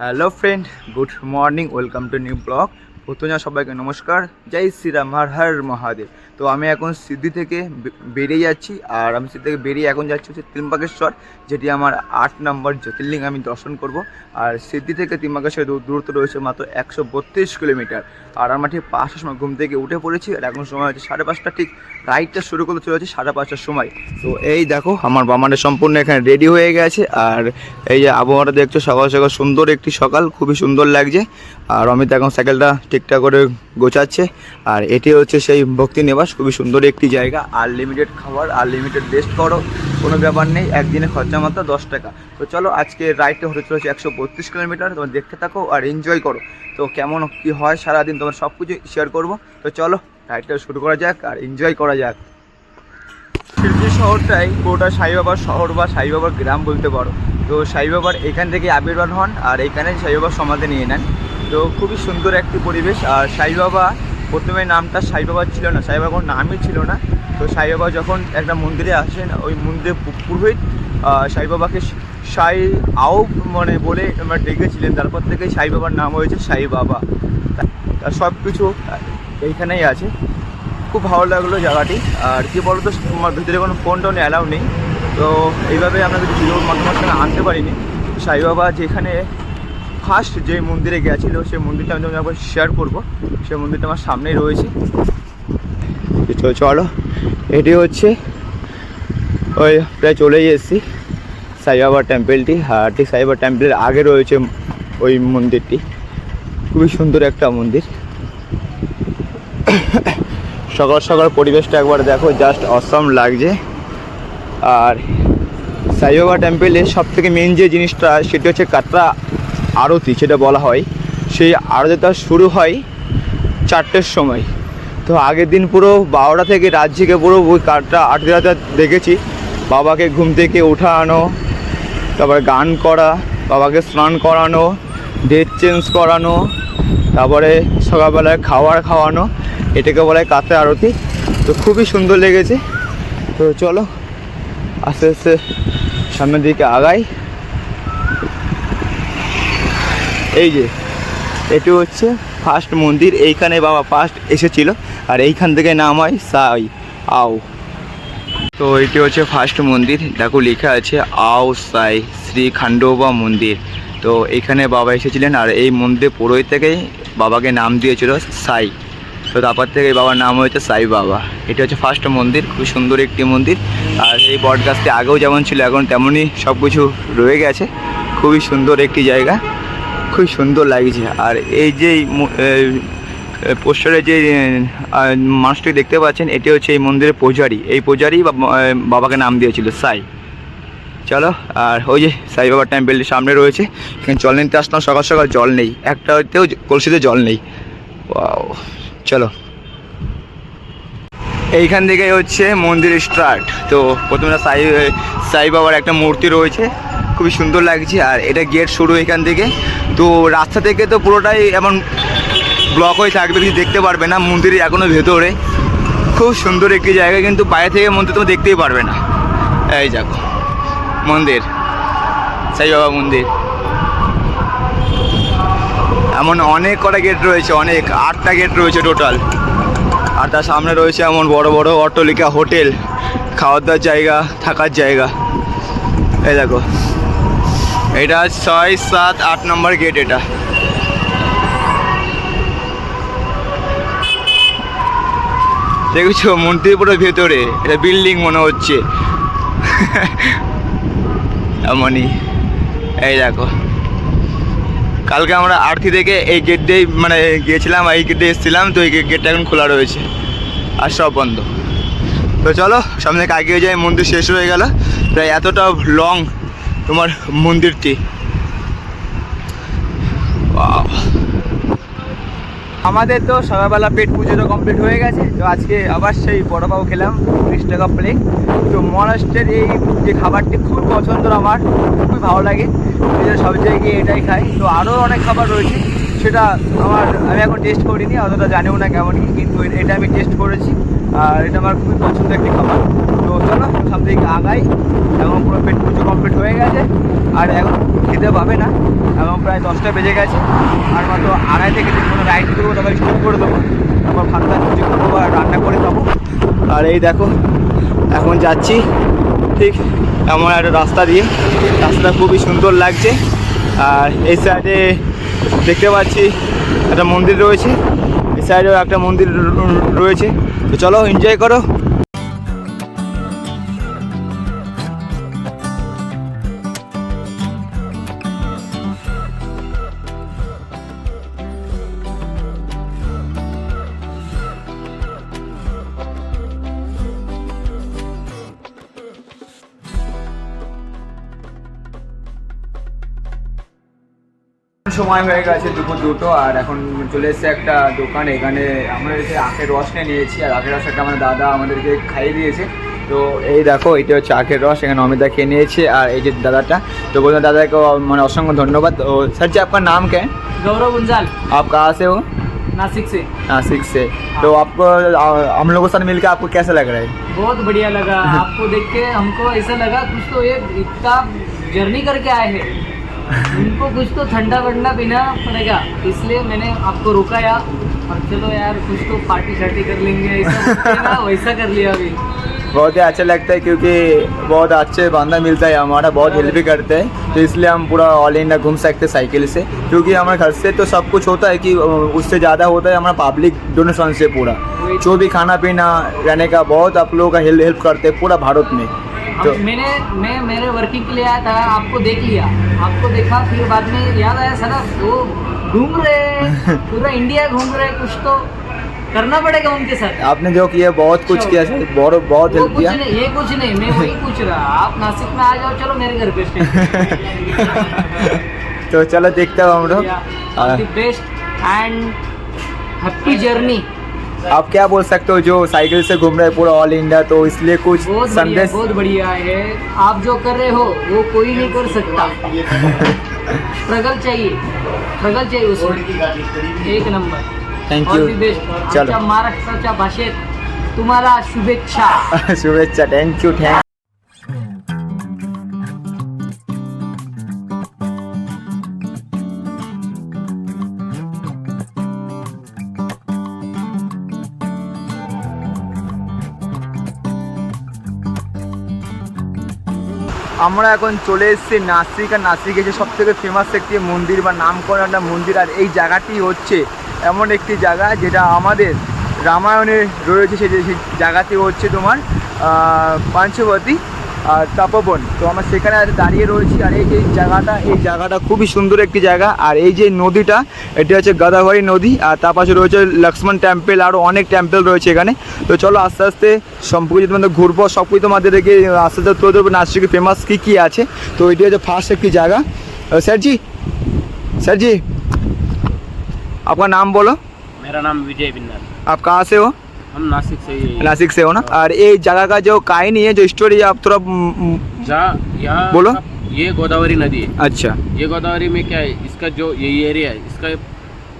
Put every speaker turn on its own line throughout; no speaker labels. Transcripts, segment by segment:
hello friend good morning welcome to new blog প্রথমে সবাইকে নমস্কার। জয় শ্রীরাম, হর হর মহাদেব। তো আমি এখন সিদ্ধি থেকে বেরিয়ে যাচ্ছি আর আমি সিদ্ধি থেকে বেরিয়ে এখন যাচ্ছি হচ্ছে তিম্বাকেশ্বর যেটি আমার আট নম্বর জ্যোতির্লিঙ্গ আমি দর্শন করব। আর সিদ্ধি থেকে তিম্বাকেশ্বর দূর- দূরত্ব রয়েছে মাত্র একশো বত্রিশ কিলোমিটার। আর আমার ঠিক পাঁচটার সময় ঘুম থেকে উঠে পড়েছি আর এখন সময় হচ্ছে সাড়ে পাঁচটা, ঠিক রাইডটা শুরু করতে চলেছে সাড়ে পাঁচটার সময়। তো এই দেখো, আমার বামাটা সম্পূর্ণ এখানে রেডি হয়ে গেছে। আর এই যে আবহাওয়াটা দেখছ, সকাল সকাল সুন্দর একটি সকাল, খুবই সুন্দর লাগছে। আর অমিত এখন সাইকেলটা ঠিকঠাক করে গোছাচ্ছে। আর এটি হচ্ছে সেই ভক্তি নিবাস, খুবই সুন্দর একটি জায়গা। আনলিমিটেড খাবার, আনলিমিটেড রেস্ট করো, কোনো ব্যাপার নেই, একদিনে খরচা মাত্র দশ টাকা। তো চলো, আজকে রাইডটা হতে চলেছে একশো বত্রিশ কিলোমিটার তোমরা দেখতে থাকো আর এনজয় করো। তো কেমন কী হয় সারাদিন, তোমার সব কিছু শেয়ার করব। তো চলো রাইডটা শুরু করা যাক আর এনজয় করা যাক। শিল্পী শহরটাই পুরোটা সাইবাবার শহর বা সাইবাবার গ্রাম বলতে পারো। তো সাইবাবার এখান থেকে আবির্ভাব হন আর এখানে সাইবাবার সমাধি নিয়ে নেন। তো খুবই সুন্দর একটি পরিবেশ। আর সাইবাবা প্রথমে নামটা সাইবাবা ছিল না সাইবাবার কোনো নামই ছিল না। তো সাইবাবা যখন একটা মন্দিরে আসেন ওই মন্দিরে পুরোহিত আহ, সাইবাবাকে সাই আও মানে বলে আমরা ডেকেছিলেন। তারপর থেকে সাইবাবার নাম হয়েছে সাই বাবা। তা সব কিছু এইখানেই আছে। খুব ভালো লাগল জায়গাটি। আর কি বলতো আমার ভিতরে কোনো ফোন টোন অ্যালাউ নেই। তো এইভাবে আপনাদের ভিডিওর মাধ্যমে আনতে পারিনি সাই বাবা যেখানে ফার্স্ট যে মন্দিরে গেছিল সেই মন্দিরটা আমি একবার শেয়ার করব। সেই মন্দিরটা আমার সামনেই রয়েছে। তো চলো এটি হচ্ছে ওই প্রায় চলেই এসেছি সাইবাবা টেম্পেলটি আর ঠিক সাইবাবা টেম্পেলের আগে রয়েছে ওই মন্দিরটি। খুবই সুন্দর একটা মন্দির। সকাল সকাল পরিবেশটা একবার দেখো জাস্ট অসম লাগছে। আর সাইবাবা টেম্পেলের সব থেকে মেন যে জিনিসটা, সেটি হচ্ছে কাটরা আরতি সেটা বলা হয়, সেই আরতিটা শুরু হয় চারটের সময়। তো আগের দিন পুরো বারোটা থেকে রাত জেগে পুরো ওই কাঠটা আরতিটা দেখেছি। বাবাকে ঘুম থেকে উঠানো, তারপরে গান করা, বাবাকে স্নান করানো, ডেট চেঞ্জ করানো, তারপরে সকালবেলায় খাবার খাওয়ানো, এটাকে বলা কাতে আরতি। তো খুবই সুন্দর লেগেছে। তো চলো, আস্তে আস্তে সামনের দিকে আগাই। এই যে, এটি হচ্ছে ফার্স্ট মন্দির, এইখানে বাবা ফার্স্ট এসেছিল, আর এইখান থেকে নাম হয় সাই, আও। তো এটি হচ্ছে ফার্স্ট মন্দির, দেখো লেখা আছে আও সাই, শ্রী খান্ডোবা মন্দির। তো এখানে বাবা এসেছিলেন, আর এই মন্দিরে পুরোহিত থেকেই বাবাকে নাম দিয়েছিল সাই। তো তারপর থেকে বাবার নাম হয়েছে সাই বাবা। এটি হচ্ছে ফার্স্ট মন্দির, খুব সুন্দর একটি মন্দির। আর এই বটগাছটি আগেও যেমন ছিল, এখন তেমনই সব কিছু রয়ে গেছে। খুবই সুন্দর একটি জায়গা। খুব সুন্দর লাগছে। আর এই যে পোস্টারে যে মানুষটি দেখতে পাচ্ছেন, এটি হচ্ছে এই মন্দিরের পূজারি। এই পূজারি বাবা- বাবাকে নাম দিয়েছিল, সাই। চলো, আর ওই যে সাই বাবার টেম্পেলটির সামনে রয়েছে। এখানে জল নিতে আসলাম, সকাল সকাল জল নেই। একটাতেও জ- কলসিতে জল নেই। চলো। এইখান থেকে হচ্ছে মন্দির স্টার্ট তো প্রথমে সাই সাই বাবার একটা মূর্তি রয়েছে। খুবই সুন্দর লাগছে আর এটা গেট শুরু এখান থেকে। তো রাস্তা থেকে তো পুরোটাই এমন ব্লক হয়ে থাকবে, কিছু দেখতে পারবে না। মন্দিরের এখনও ভেতরে। খুব সুন্দর একটি জায়গা, কিন্তু বাইরে থেকে মন্দির তুমি দেখতেই পারবে না। এই দেখো, মন্দির। সাই বাবা মন্দির। এমন অনেক কটা গেট রয়েছে, অনেক। আটটা গেট রয়েছে টোটাল আর তার সামনে রয়েছে এমন বড় বড় অট্টলিকা, হোটেল, খাওয়ার দাওয়ার জায়গা, থাকার জায়গা। এই দেখো। এটা ছয় সাত আট নম্বর গেট এটা। দেখেছ মন্দির পুরো ভেতরে, এটা বিল্ডিং মনে হচ্ছে। এমনই। এই দেখো। কালকে আমরা আরতি থেকে এই গেট দিয়েই মানে গিয়েছিলাম, এই গেট দিয়ে এসেছিলাম, তো এই গেটটা এখন খোলা রয়েছে আর সব বন্ধ। তো চলো, সামনে কাকে যাই মন্দির শেষ হয়ে গেল। প্রায় এতটা লং তোমার মন্দিরটি। আমাদের তো সকালবেলা পেট পুজোটা কমপ্লিট হয়ে গেছে, তো আজকে আবার সেই বড় খেলাম, তিরিশ টাকা প্লেট তো মহারাষ্ট্রের এই যে খাবারটি খুব পছন্দ আমার, খুবই ভালো লাগে। সব জায়গায় এটাই খাই। তো আরও অনেক খাবার রয়েছে, সেটা আমার, আমি এখন টেস্ট করিনি, অতটা জানিও না কেমন কি, কিন্তু এটা আমি টেস্ট করেছি, আর এটা আমার খুবই পছন্দের একটি খাবার। চলো সামনে দিকে আগাই, এখন পুরো পেট পুজো কমপ্লিট হয়ে গেছে, আর এখন খেতে পাবে না, এখন প্রায় দশটা বেজে গেছে, আর মাত্র আড়াই থেকে তিন ঘণ্টা রাইড করব, তারপরে স্টপ করে দেবো, তারপর ভাত ভাত পুজো করব আর রান্না করে খাব। আর এই দেখো, এখন যাচ্ছি, ঠিক এমন একটা রাস্তা দিয়ে, রাস্তাটা খুবই সুন্দর লাগছে, আর এই সাইডে দেখতে পাচ্ছি একটা মন্দির রয়েছে, এই সাইডেও একটা মন্দির রয়েছে, তো চলো এনজয় করো। সময় হয়ে গেছে দুপুর দুটো আর এখন চলে এসেছে একটা দোকান এখানে আমরা এসে আখের রস নিয়ে নিয়েছি আর আখের রস একটা আমার দাদা আমাদেরকে খাইয়ে দিয়েছে তো এই দেখো এটা হচ্ছে আখের রস এখানে অমিতা খেয়ে নিয়েছে আর এই যে দাদাটা তো বললাম দাদাকে ও- মানে অসংখ্য ধন্যবাদ ও স্যার जी आपका नाम क्या है
गौरव गुंजाल
आप कहाँ से हो
नासिक से
नासिक से तो आपको आ, हम लोगों के साथ मिलकर आपको कैसा लग रहा है
बहुत बढ़िया लगा आपको देख के हमको ऐसा लगा कुछ तो ये इतना जर्नी करके आए हैं उनको कुछ तो ठंडा वंडा पीना पड़ेगा इसलिए मैंने आपको रुकाया और चलो यार कुछ तो पार्टी शार्टी कर लेंगे वैसा कर लिया अभी।
बहुत ही अच्छा लगता है क्योंकि बहुत अच्छे बांधा मिलता है हमारा बहुत हेल्प भी करते हैं। तो इसलिए हम पूरा ऑल इंडिया घूम सकते हैं साइकिल से। क्योंकि हमारे घर से तो सब कुछ होता है कि उससे ज़्यादा होता है हमारा पब्लिक डोनेशन से पूरा। जो भी खाना पीना रहने का बहुत आप लोगों का हेल्प हेल्प करते हैं पूरा भारत में। तो
मैंने मैं मेरे वर्किंग के लिए आया था आपको देख लिया। आपको देखा फिर बाद में याद आया सर वो घूम रहे पूरा इंडिया घूम रहे कुछ तो करना पड़ेगा उनके साथ।
आपने जो किया बहुत कुछ किया सर बहुत बहुत हेल्प किया।
नहीं ये कुछ नहीं मैं वही पूछ रहा आप नासिक में आ जाओ चलो मेरे घर पे
तो चलो देखते हो हम लोग।
बेस्ट एंड हैप्पी जर्नी
आप क्या बोल सकते हो जो साइकिल से घूम रहे हैं पूरा ऑल इंडिया तो इसलिए कुछ
बहुत बढ़िया
संदेश
बहुत बढ़िया है। आप जो कर रहे हो वो कोई नहीं कर सकता। स्ट्रगल चाहिए स्ट्रगल चाहिए उसमें। एक नंबर।
थैंक यू चलो।
महाराष्ट्र महाराष्ट्राच्या भाषेत तुम्हाला शुभेच्छा।
शुभेच्छा थँक्यू थँक আমরা এখন চলে এসেছি নাসিক, আর নাসিক এসে সব থেকে ফেমাস একটি মন্দির বা নাম করা একটা মন্দির, আর এই জায়গাটি হচ্ছে এমন একটি জায়গা যেটা আমাদের রামায়ণে রয়েছে, সেই জায়গাটি হচ্ছে তোমার পাঞ্চবতী। আর তপবন তো আমরা সেখানে আজ দাঁড়িয়ে রয়েছি আর এই যে জায়গাটা এই জায়গাটা খুবই সুন্দর একটি জায়গা আর এই যে নদীটা এটি হচ্ছে গাদাভারি নদী আর তার পাশে রয়েছে লক্ষ্মণ টেম্পল আরও অনেক টেম্পল রয়েছে এখানে তো চলো আস্তে আস্তে সম্পর্কে যদি তোমাদের ঘুরবো সব কিছু তোমাদেরকে আস্তে আস্তে তুলে ধরবো নাচটিকে ফেমাস কী কী আছে তো এটি হচ্ছে ফার্স্ট একটি জায়গা আহ, স্যারজি স্যারজি আপনার নাম বলো
मेरा नाम विजय बिंदल
आप कहाँ से हो
हम नासिक से ही
नासिक से हो ना? और ये जगह का जो कहानी है जो स्टोरी आप थोड़ा
यहाँ
बोलो।
ये गोदावरी नदी है।
अच्छा।
ये गोदावरी में क्या है? इसका जो ये एरिया है इसका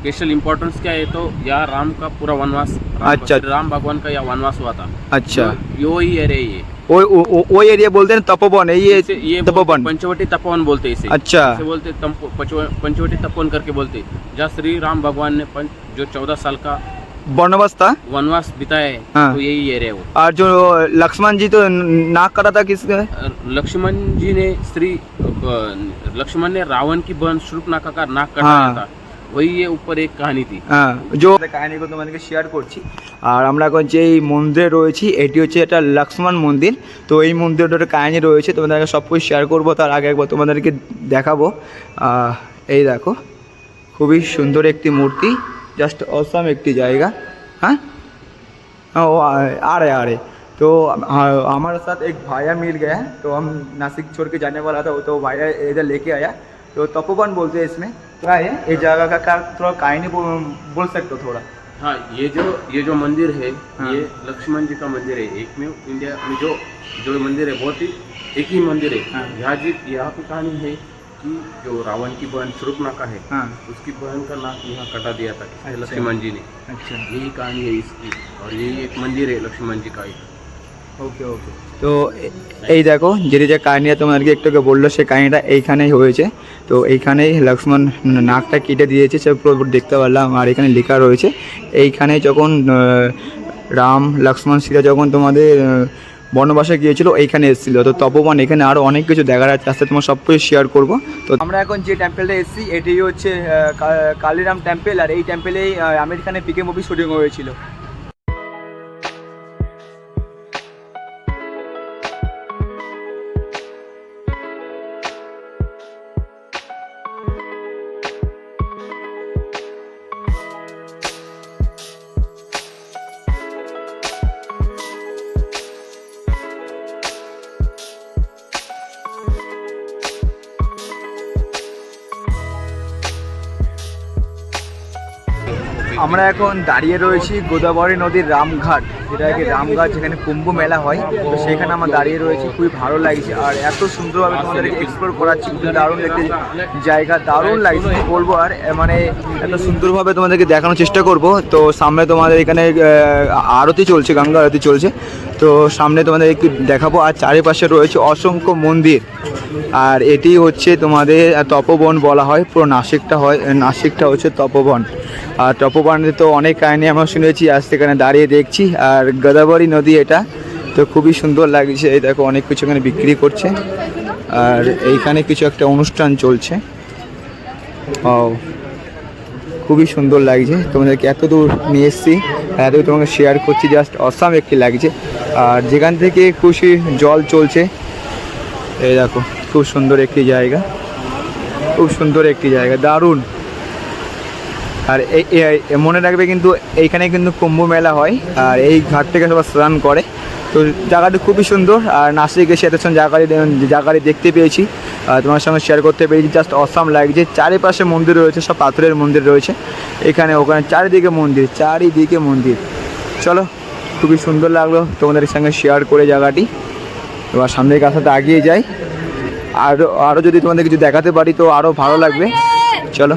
स्पेशल इम्पोर्टेंस क्या है? तो यहाँ राम का पूरा वनवास
अच्छा।
राम भगवान का यहाँ वनवास हुआ था।
अच्छा।
तो यो ही एरिया है ये
वो वो- एरिया बोलते हैं तपोवन है ये
ये
तपोवन।
पंचवटी तपोवन बोलते हैं इसे।
अच्छा।
इसे बोलते पंचवटी तपोवन करके बोलते हैं। जहाँ श्री राम भगवान ने जो चौदह साल का
बनवास था
वनवास बिताया है
हाँ।
तो यही एरिया है वो
और जो लक्ष्मण जी तो नाक करा था किसका
लक्ष्मण जी ने श्री अ, लक्ष्मण ने रावण की बहन शूर्पणखा का नाक
हाँ।
कटाया था वही ये ऊपर एक कहानी थी
হ্যাঁ जो কাহিনীগুলো তোমাদেরকে শেয়ার করছি আর আমরা এখন যে এই মন্দিরে রয়েছি এটি হচ্ছে একটা লক্ষ্মণ মন্দির তো এই মন্দিরটার একটা কাহিনী রয়েছে তোমাদেরকে সব কিছু শেয়ার করবো তার আগে একবার তোমাদেরকে দেখাবো আহ, এই দেখো খুবই সুন্দর একটি মূর্তি জাস্ট অসাম একটি জায়গা হ্যাঁ हाँ, वो आ आ रहे आ रहे तो हाँ, हमारे साथ एक भाया मिल गया है तो हम नासिक छोड़ के जाने वाला था वो तो भाया इधर लेके आया तो तपोवन बोलते हैं इसमें क्या है ये जगह का क्या थोड़ा कहानी बोल बोल सकते हो थोड़ा
हाँ ये जो ये जो मंदिर है
हाँ।
ये लक्ष्मण जी का मंदिर है एक में इंडिया में जो जो मंदिर है बहुत ही एक ही मंदिर है
हाँ।
यहाँ जी यहाँ की कहानी है कि जो रावण की बहन शूर्पणखा है
हाँ
उसकी बहन का नाक यहाँ कटा दिया था
अच्छा।
लक्ष्मण जी ने
अच्छा
यही कहानी है इसकी और यही एक मंदिर है लक्ष्मण जी का एक
ওকে ওকে তো এ- এই দেখো যেটি যে কাহিনিটা তোমাদেরকে একটু আগে বললো সেই কাহিনিটা এইখানেই হয়েছে তো এইখানেই লক্ষ্মণ নাকটা কেটে দিয়েছে সে পুরো দেখতে পারলাম আর এখানে লেখা রয়েছে এইখানে যখন আহ, রাম লক্ষ্মণ সীতা যখন তোমাদের আহ, বনবাসে গিয়েছিল, এইখানে এসেছিল। তো তপবন, এখানে আরও অনেক কিছু দেখার আছে আস্তে তোমার সব কিছু শেয়ার করব। তো আমরা এখন যে টেম্পেলটা এসেছি এটি হচ্ছে কালীরাম টেম্পেল আর এই টেম্পেলেই আমির খানের পিকে মুভি শুটিং হয়েছিল আমরা এখন দাঁড়িয়ে রয়েছি গোদাবরী নদীর রামঘাট। যেটাকে রামঘাট যেখানে কুম্ভ মেলা হয়, তো সেখানে আমার দাঁড়িয়ে রয়েছে, খুবই ভালো লাগছে। আর এত সুন্দরভাবে তোমাদেরকে এক্সপ্লোর করাচ্ছি খুব দারুণ দেখতে জায়গা, দারুণ লাগছে, কি বলব আর মানে এত সুন্দরভাবে তোমাদেরকে দেখানোর চেষ্টা করব। তো সামনে তোমাদের এখানে আরতি চলছে, গঙ্গা আরতি চলছে। তো সামনে তোমাদের একটু দেখাবো, আর চারিপাশে রয়েছে অসংখ্য মন্দির। আর এটি হচ্ছে তোমাদের তপবন বলা হয়, পুরো নাসিকটা হয় নাসিকটা হচ্ছে তপবন। আর তপবনে তো অনেক কাহিনী আমরা শুনেছি, আজ সেখানে দাঁড়িয়ে দেখছি। আর গোদাবরী নদী এটা, তো খুবই সুন্দর লাগছে। এই দেখো, অনেক কিছু এখানে বিক্রি করছে। আর এইখানে কিছু একটা অনুষ্ঠান চলছে। ও খুবই সুন্দর লাগছে। তোমাদেরকে এত দূর নিয়ে এসেছি এত তোমাকে শেয়ার করছি জাস্ট অসাম একটি লাগছে। আর যেখান থেকে খুশি জল চলছে, এই দেখো, খুব সুন্দর একটি জায়গা। খুব সুন্দর একটি জায়গা, দারুণ। আর এই মনে রাখবে কিন্তু এইখানে কিন্তু কুম্ভ মেলা হয়, আর এই ঘাট থেকে সবাই স্নান করে। তো জায়গাটি খুবই সুন্দর, আর নাসিক এসে এত সুন্দর জায়গাটি জায়গাটি দেখতে পেয়েছি। আর তোমার সঙ্গে শেয়ার করতে পেরেছি জাস্ট অসাম লাগছে চারিপাশে মন্দির রয়েছে, সব পাথরের মন্দির রয়েছে। এখানে, ওখানে চারিদিকে মন্দির চারিদিকে মন্দির। চলো, খুবই সুন্দর লাগল তোমাদের সঙ্গে শেয়ার করে জায়গাটি। এবার সামনের কাছে আগিয়ে যাই। আরও আরও যদি তোমাদের কিছু দেখাতে পারি তো আরও ভালো লাগবে। চলো।